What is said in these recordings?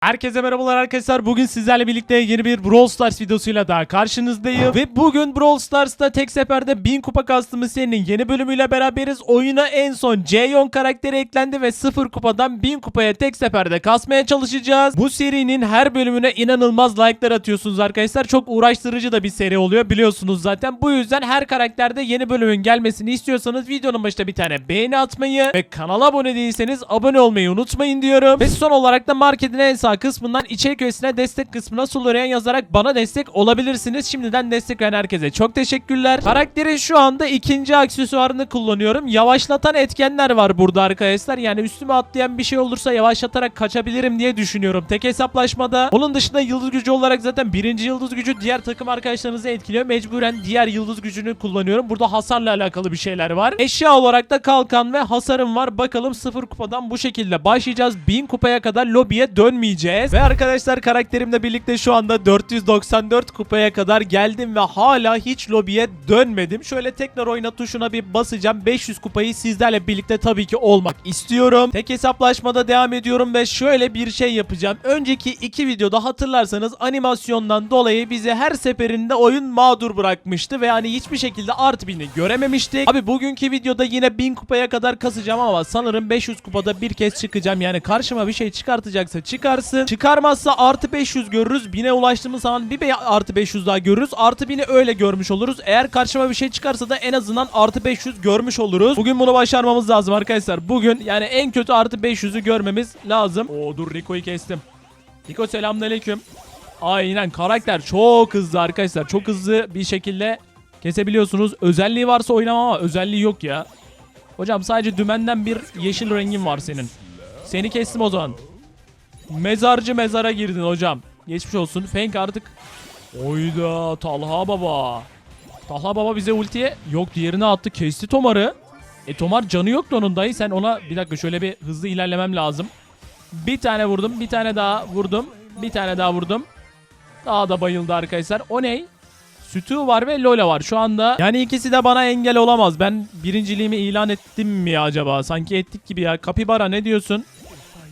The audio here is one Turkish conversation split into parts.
Herkese merhabalar arkadaşlar. Bugün sizlerle birlikte yeni bir Brawl Stars videosuyla daha karşınızdayım. Ve bugün Brawl Stars'ta tek seferde 1000 kupa kastımız serinin yeni bölümüyle beraberiz. Oyuna en son Jaeyon karakteri eklendi ve 0 kupadan 1000 kupaya tek seferde kasmaya çalışacağız. Bu serinin her bölümüne inanılmaz like'lar atıyorsunuz arkadaşlar. Çok uğraştırıcı da bir seri oluyor biliyorsunuz zaten. Bu yüzden her karakterde yeni bölümün gelmesini istiyorsanız videonun başında bir tane beğeni atmayı ve kanala abone değilseniz abone olmayı unutmayın diyorum. Ve son olarak da marketin en kısmından içerik üyesine destek kısmına Solorian yazarak bana destek olabilirsiniz. Şimdiden destek veren herkese çok teşekkürler. Karakterin şu anda ikinci aksesuarını kullanıyorum. Yavaşlatan etkenler var burada arkadaşlar. Yani üstüme atlayan bir şey olursa yavaşlatarak kaçabilirim diye düşünüyorum. Tek hesaplaşmada. Onun dışında yıldız gücü olarak zaten birinci yıldız gücü diğer takım arkadaşlarınızı etkiliyor. Mecburen diğer yıldız gücünü kullanıyorum. Burada hasarla alakalı bir şeyler var. Eşya olarak da kalkan ve hasarım var. Bakalım sıfır kupadan bu şekilde başlayacağız. 1000 kupaya kadar lobiye dönmeyeceğiz. Ve arkadaşlar karakterimle birlikte şu anda 494 kupaya kadar geldim ve hala hiç lobiye dönmedim. Şöyle tekrar oyna tuşuna bir basacağım. 500 kupayı sizlerle birlikte tabii ki olmak istiyorum. Tek hesaplaşmada devam ediyorum ve şöyle bir şey yapacağım. Önceki iki videoda hatırlarsanız animasyondan dolayı bizi her seferinde oyun mağdur bırakmıştı ve hani hiçbir şekilde artı bini görememiştik. Abi bugünkü videoda yine 1000 kupaya kadar kasacağım ama sanırım 500 kupada bir kez çıkacağım. Yani karşıma bir şey çıkartacaksa çıkarsın. Çıkarmazsa artı 500 görürüz. 1000'e ulaştığımız zaman bir artı 500 daha görürüz. Artı 1000'i öyle görmüş oluruz. Eğer karşıma bir şey çıkarsa da en azından artı 500 görmüş oluruz. Bugün bunu başarmamız lazım arkadaşlar. Bugün yani en kötü artı 500'ü görmemiz lazım. Oo dur Rico'yu kestim. Rico selamünaleyküm. Aynen karakter çok hızlı arkadaşlar. Çok hızlı bir şekilde kesebiliyorsunuz. Özelliği varsa oynamam ama özelliği yok ya. Hocam sadece dümenden bir yeşil rengin var senin. Seni kestim o zaman. Mezarcı mezara girdin hocam. Geçmiş olsun. Fenk artık. Oyda Talha baba. Talha baba bize ultiye yok diğerini attı. Kesti Tomar'ı. E Tomar canı yoktu onun dayı. Sen ona bir dakika şöyle bir hızlı ilerlemem lazım. Bir tane vurdum. Bir tane daha vurdum. Bir tane daha vurdum. Daha da bayıldı arkadaşlar. O ne? Sütü var ve Lola var şu anda. Yani ikisi de bana engel olamaz. Ben birinciliğimi ilan ettim mi acaba? Sanki ettik gibi ya. Kapibara ne diyorsun?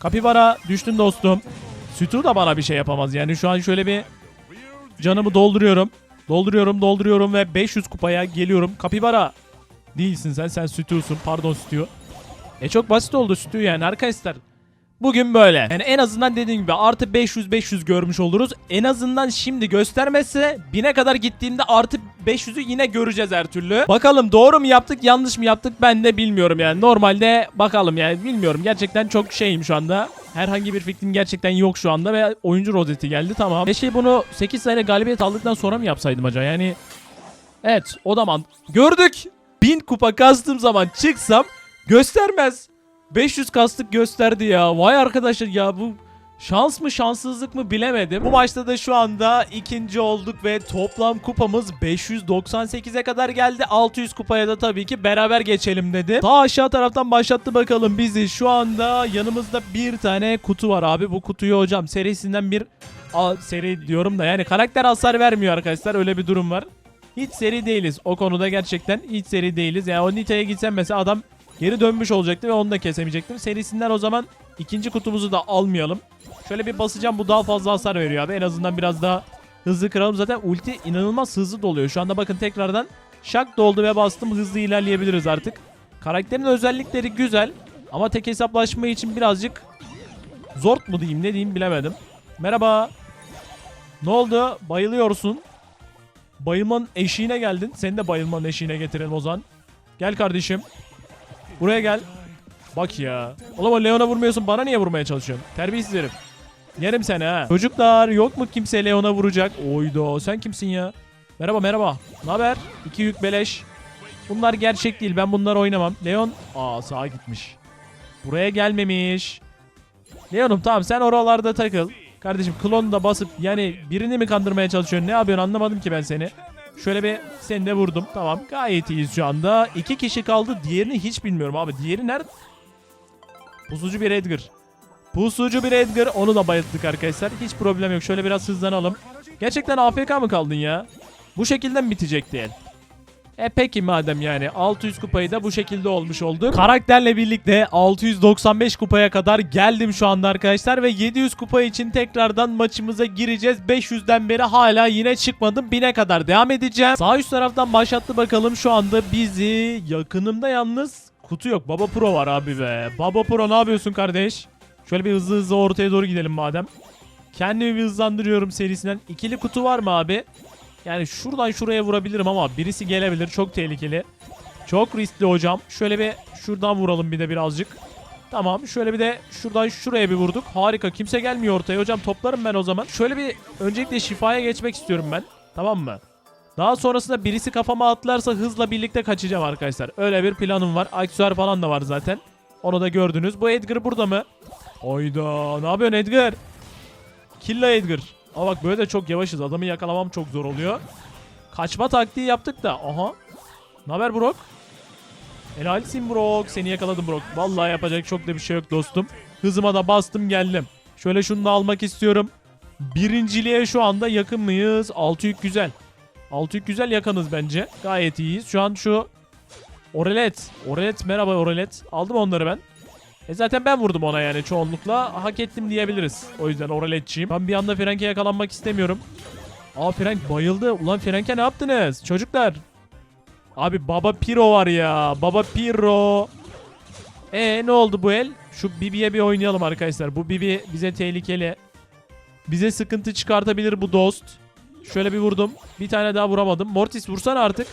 Kapibara düştün dostum. Sütü da bana bir şey yapamaz. Yani şu an şöyle bir canımı dolduruyorum. Dolduruyorum, dolduruyorum ve 500 kupaya geliyorum. Kapibara değilsin sen. Sen sütüsün. Pardon sütü. E çok basit oldu sütü yani arkadaşlar. Bugün böyle. Yani en azından dediğim gibi artı 500-500 görmüş oluruz. En azından şimdi göstermezse 1000'e kadar gittiğimde artı 500'ü yine göreceğiz her türlü. Bakalım doğru mu yaptık yanlış mı yaptık ben de bilmiyorum yani. Normalde bakalım yani bilmiyorum. Gerçekten çok şeyim şu anda. Herhangi bir fikrim gerçekten yok şu anda ve oyuncu rozeti geldi tamam. Keşke bunu 8 sene galibiyet aldıktan sonra mı yapsaydım acaba yani. Evet o zaman gördük. 1000 kupa kastığım zaman çıksam göstermez. 500 kastık gösterdi ya. Vay arkadaşlar ya bu şans mı şanssızlık mı bilemedim. Bu maçta da şu anda ikinci olduk ve toplam kupamız 598'e kadar geldi. 600 kupaya da tabii ki beraber geçelim dedi. Ta aşağı taraftan başlattı bakalım bizi. Şu anda yanımızda bir tane kutu var abi. Bu kutuyu hocam serisinden bir Aa, seri diyorum da yani karakter hasar vermiyor arkadaşlar. Öyle bir durum var. Hiç seri değiliz. O konuda gerçekten hiç seri değiliz. Yani o Nita'ya gitsem mesela adam geri dönmüş olacaktı ve onu da kesemeyecektim. Serisinden o zaman ikinci kutumuzu da almayalım. Şöyle bir basacağım bu daha fazla hasar veriyor abi. En azından biraz daha hızlı kıralım. Zaten ulti inanılmaz hızlı doluyor. Şu anda bakın tekrardan şak doldu ve bastım. Hızlı ilerleyebiliriz artık. Karakterin özellikleri güzel. Ama tek hesaplaşma için birazcık zort mu diyeyim ne diyeyim bilemedim. Merhaba. Ne oldu? Bayılıyorsun. Bayılmanın eşiğine geldin. Seni de bayılmanın eşiğine getirelim o zaman. Gel kardeşim. Buraya gel. Bak ya. Oğlum Leon'a vurmuyorsun. Bana niye vurmaya çalışıyorsun? Terbiyesiz herif. Yerim seni ha. Çocuklar yok mu kimse Leon'a vuracak? Oydo sen kimsin ya? Merhaba merhaba. Ne haber? İki yük beleş. Bunlar gerçek değil. Ben bunları oynamam. Leon. Aa sağa gitmiş. Buraya gelmemiş. Leon'um tamam sen oralarda takıl. Kardeşim klonu da basıp yani birini mi kandırmaya çalışıyorsun? Ne yapıyorsun anlamadım ki ben seni. Şöyle bir seni de vurdum. Tamam gayet iyiyiz şu anda. İki kişi kaldı. Diğerini hiç bilmiyorum abi. Diğeri nerede? Pusucu bir Edgar. Pusucu bir Edgar. Onu da bayılttık arkadaşlar. Hiç problem yok. Şöyle biraz hızlanalım. Gerçekten AFK mı kaldın ya? Bu şekilde mi bitecek değil? E peki madem yani 600 kupayı da bu şekilde olmuş olduk. Karakterle birlikte 695 kupaya kadar geldim şu anda arkadaşlar ve 700 kupa için tekrardan maçımıza gireceğiz. 500'den beri hala yine çıkmadım. 1000'e kadar devam edeceğim. Sağ üst taraftan başlattı bakalım şu anda bizi yakınımda yalnız kutu yok. Baba Pro var abi be. Baba Pro ne yapıyorsun kardeş? Şöyle bir hızlı hızlı ortaya doğru gidelim madem. Kendimi bir hızlandırıyorum serisinden. İkili kutu var mı abi? Yani şuradan şuraya vurabilirim ama birisi gelebilir. Çok tehlikeli. Çok riskli hocam. Şöyle bir şuradan vuralım bir de birazcık. Tamam. Şöyle bir de şuradan şuraya bir vurduk. Harika. Kimse gelmiyor ortaya. Hocam toplarım ben o zaman. Şöyle bir öncelikle şifaya geçmek istiyorum ben. Tamam mı? Daha sonrasında birisi kafama atlarsa hızla birlikte kaçacağım arkadaşlar. Öyle bir planım var. Aksesuar falan da var zaten. Onu da gördünüz. Bu Edgar burada mı? Oyda. Ne yapıyorsun Edgar? Killa Edgar. Ama bak böyle de çok yavaşız. Adamı yakalamam çok zor oluyor. Kaçma taktiği yaptık da. Aha. Ne haber Brock? Helalsin Brock. Seni yakaladım Brock. Vallahi yapacak çok da bir şey yok dostum. Hızıma da bastım geldim. Şöyle şunu da almak istiyorum. Birinciliğe şu anda yakın mıyız? Altı yük güzel. Altı yük güzel yakınız bence. Gayet iyiyiz. Şu an şu Orelet. Orelet merhaba Orelet. Aldım onları ben. E zaten ben vurdum ona yani çoğunlukla. Hak ettim diyebiliriz. O yüzden Oreletçiyim. Ben bir anda Frank'e yakalanmak istemiyorum. Aa Frank bayıldı. Ulan Frank'e ne yaptınız? Çocuklar. Abi Baba Piro var ya. Baba Piro. E ne oldu bu el? Şu Bibi'ye bir oynayalım arkadaşlar. Bu Bibi bize tehlikeli. Bize sıkıntı çıkartabilir bu dost. Şöyle bir vurdum. Bir tane daha vuramadım. Mortis vursana artık.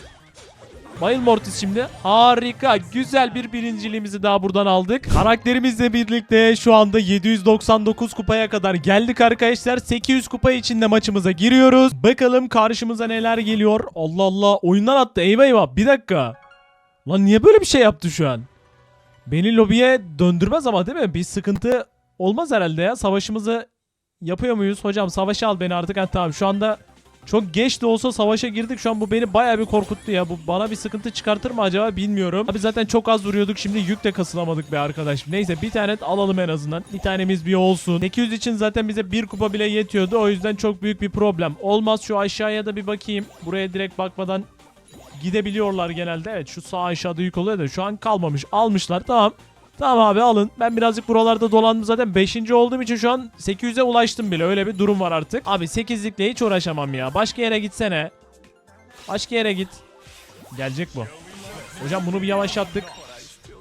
Bayıl Mortis şimdi. Harika. Güzel bir birinciliğimizi daha buradan aldık. Karakterimizle birlikte şu anda 799 kupaya kadar geldik arkadaşlar. 800 kupa içinde maçımıza giriyoruz. Bakalım karşımıza neler geliyor. Allah Allah. Oyundan attı. Eyvah eyvah. Bir dakika. Lan niye böyle bir şey yaptı şu an? Beni lobiye döndürmez ama değil mi? Bir sıkıntı olmaz herhalde ya. Savaşımızı yapıyor muyuz? Hocam savaşa al beni artık. Ha, tamam şu anda çok geç de olsa savaşa girdik. Şu an bu beni bayağı bir korkuttu ya. Bu bana bir sıkıntı çıkartır mı acaba bilmiyorum. Abi zaten çok az vuruyorduk. Şimdi yük de kasılamadık be arkadaş. Neyse bir tane alalım en azından. Bir tanemiz bir olsun. 800 için zaten bize bir kupa bile yetiyordu. O yüzden çok büyük bir problem. Olmaz şu aşağıya da bir bakayım. Buraya direkt bakmadan gidebiliyorlar genelde. Evet şu sağ aşağıda yük oluyor da şu an kalmamış. Almışlar tamam. Tamam abi alın. Ben birazcık buralarda dolandım zaten. 5. olduğum için şu an 800'e ulaştım bile. Öyle bir durum var artık. Abi 8'likle hiç uğraşamam ya. Başka yere gitsene. Başka yere git. Gelecek bu. Hocam bunu bir yavaşlattık.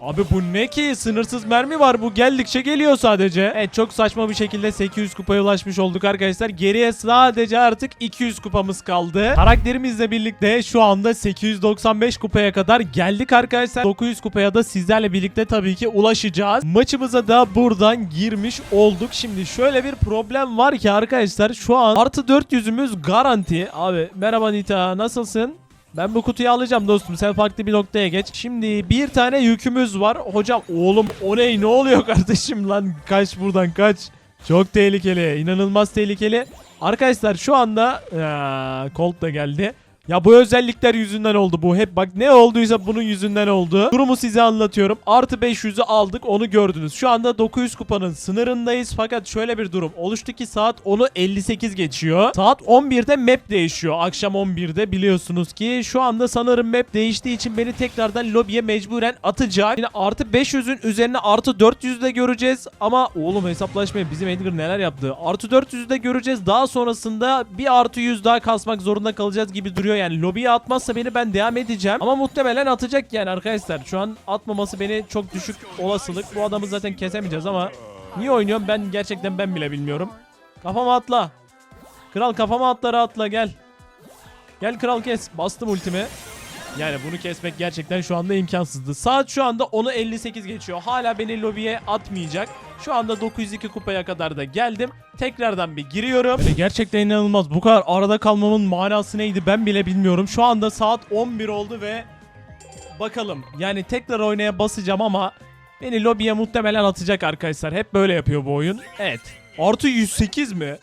Abi bu ne ki? Sınırsız mermi var bu. Geldikçe geliyor sadece. Evet çok saçma bir şekilde 800 kupaya ulaşmış olduk arkadaşlar. Geriye sadece artık 200 kupamız kaldı. Karakterimizle birlikte şu anda 895 kupaya kadar geldik arkadaşlar. 900 kupaya da sizlerle birlikte tabii ki ulaşacağız. Maçımıza da buradan girmiş olduk. Şimdi şöyle bir problem var ki arkadaşlar şu an artı 400'ümüz garanti. Abi merhaba Nita nasılsın? Ben bu kutuyu alacağım dostum. Sen farklı bir noktaya geç. Şimdi bir tane yükümüz var. Hocam oğlum o ne? Ne oluyor kardeşim lan? Kaç buradan kaç. Çok tehlikeli. inanılmaz tehlikeli. Arkadaşlar şu anda Aa, Colt da geldi. Ya bu özellikler yüzünden oldu bu. Hep bak ne olduysa bunun yüzünden oldu. Durumu size anlatıyorum. Artı 500'ü aldık onu gördünüz. Şu anda 900 kupanın sınırındayız. Fakat şöyle bir durum. Oluştu ki saat 10'u 58 geçiyor. Saat 11'de map değişiyor. Akşam 11'de biliyorsunuz ki. Şu anda sanırım map değiştiği için beni tekrardan lobiye mecburen atacak. Yine artı 500'ün üzerine artı 400 de göreceğiz. Ama oğlum hesaplaşmaya bizim Edgar neler yaptı. Artı 400'ü de göreceğiz. Daha sonrasında bir artı 100 daha kasmak zorunda kalacağız gibi duruyor yani lobiye atmazsa beni ben devam edeceğim. Ama muhtemelen atacak yani arkadaşlar. Şu an atmaması beni çok düşük olasılık. Bu adamı zaten kesemeyeceğiz ama niye oynuyorum ben gerçekten ben bile bilmiyorum. Kafama atla. Kral kafama atla rahatla gel. Gel kral kes. Bastım ultimi. Yani bunu kesmek gerçekten şu anda imkansızdı. Saat şu anda 10'u 58 geçiyor. Hala beni lobiye atmayacak. Şu anda 902 kupaya kadar da geldim. Tekrardan bir giriyorum. Böyle gerçekten inanılmaz. Bu kadar arada kalmamın manası neydi ben bile bilmiyorum. Şu anda saat 11 oldu ve bakalım. Yani tekrar oynaya basacağım ama beni lobiye muhtemelen atacak arkadaşlar. Hep böyle yapıyor bu oyun. Evet. Artı 108 mi?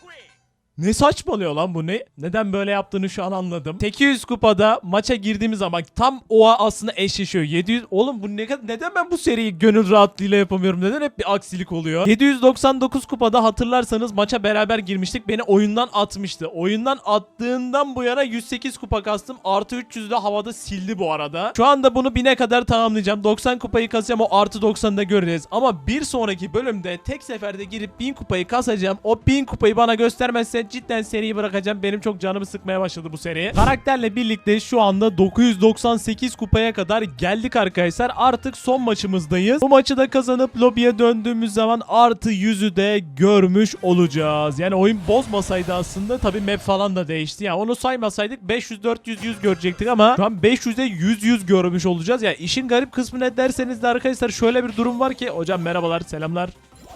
Ne saçmalıyor lan bu ne? Neden böyle yaptığını şu an anladım. 800 kupada maça girdiğimiz zaman tam o aslında eşleşiyor. 700 oğlum bu ne kadar neden ben bu seriyi gönül rahatlığıyla yapamıyorum? Neden hep bir aksilik oluyor? 799 kupada hatırlarsanız maça beraber girmiştik. Beni oyundan atmıştı. Oyundan attığından bu yana 108 kupa kastım. Artı 300 de havada sildi bu arada. Şu anda bunu 1000'e kadar tamamlayacağım. 90 kupayı kasacağım o artı 90'ı da göreceğiz. Ama bir sonraki bölümde tek seferde girip 1000 kupayı kasacağım. O 1000 kupayı bana göstermezse cidden seriyi bırakacağım. Benim çok canımı sıkmaya başladı bu seri. Karakterle birlikte şu anda 998 kupaya kadar geldik arkadaşlar. Artık son maçımızdayız. Bu maçı da kazanıp lobiye döndüğümüz zaman artı 100'ü de görmüş olacağız. Yani oyun bozmasaydı aslında tabi map falan da değişti. Yani onu saymasaydık 500 400 100 görecektik ama şu an 500'e 100 100 görmüş olacağız. Ya işin garip kısmı ne derseniz de arkadaşlar şöyle bir durum var ki hocam merhabalar selamlar.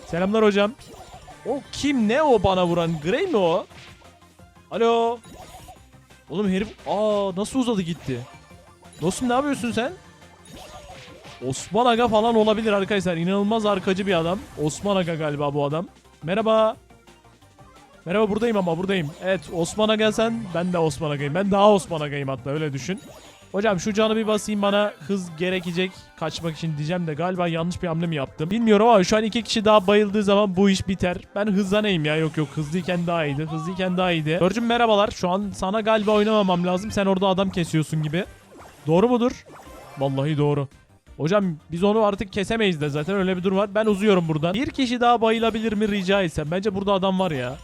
Selamlar hocam. O kim ne o bana vuran? Grey mi o? Alo. Oğlum herif aa nasıl uzadı gitti? Dostum ne yapıyorsun sen? Osman Aga falan olabilir arkadaşlar. İnanılmaz arkacı bir adam. Osman Aga galiba bu adam. Merhaba. Merhaba buradayım ama buradayım. Evet Osman Aga sen ben de Osman Aga'yım. Ben daha Osman Aga'yım hatta öyle düşün. Hocam şu canı bir basayım bana hız gerekecek kaçmak için diyeceğim de galiba yanlış bir hamle mi yaptım? Bilmiyorum ama şu an iki kişi daha bayıldığı zaman bu iş biter. Ben hızlanayım ya yok yok hızlıyken daha iyiydi. Hızlıyken daha iyiydi. Görcüm merhabalar şu an sana galiba oynamamam lazım. Sen orada adam kesiyorsun gibi. Doğru mudur? Vallahi doğru. Hocam biz onu artık kesemeyiz de zaten öyle bir durum var. Ben uzuyorum buradan. Bir kişi daha bayılabilir mi rica etsem? Bence burada adam var ya.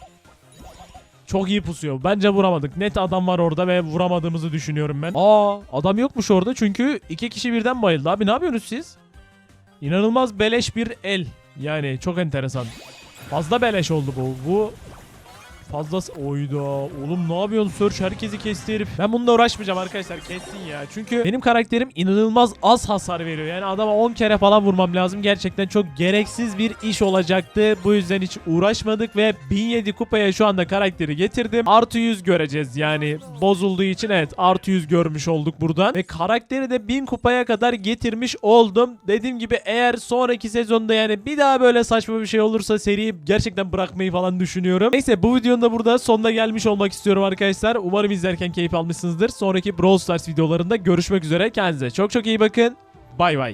Çok iyi pusuyor. Bence vuramadık. Net adam var orada ve vuramadığımızı düşünüyorum ben. Aa adam yokmuş orada çünkü iki kişi birden bayıldı. Abi ne yapıyorsunuz siz? İnanılmaz beleş bir el. Yani çok enteresan. Fazla beleş oldu bu. Bu fazla... Oyda. Oğlum ne yapıyorsun Search? Herkesi kesti herif. Ben bununla uğraşmayacağım arkadaşlar. Kessin ya. Çünkü benim karakterim inanılmaz az hasar veriyor. Yani adama 10 kere falan vurmam lazım. Gerçekten çok gereksiz bir iş olacaktı. Bu yüzden hiç uğraşmadık ve 1007 kupaya şu anda karakteri getirdim. Artı 100 göreceğiz yani. Bozulduğu için evet artı 100 görmüş olduk buradan. Ve karakteri de 1000 kupaya kadar getirmiş oldum. Dediğim gibi eğer sonraki sezonda yani bir daha böyle saçma bir şey olursa seriyi gerçekten bırakmayı falan düşünüyorum. Neyse bu videonun da burada sonuna gelmiş olmak istiyorum arkadaşlar. Umarım izlerken keyif almışsınızdır. Sonraki Brawl Stars videolarında görüşmek üzere. Kendinize çok çok iyi bakın. Bay bay.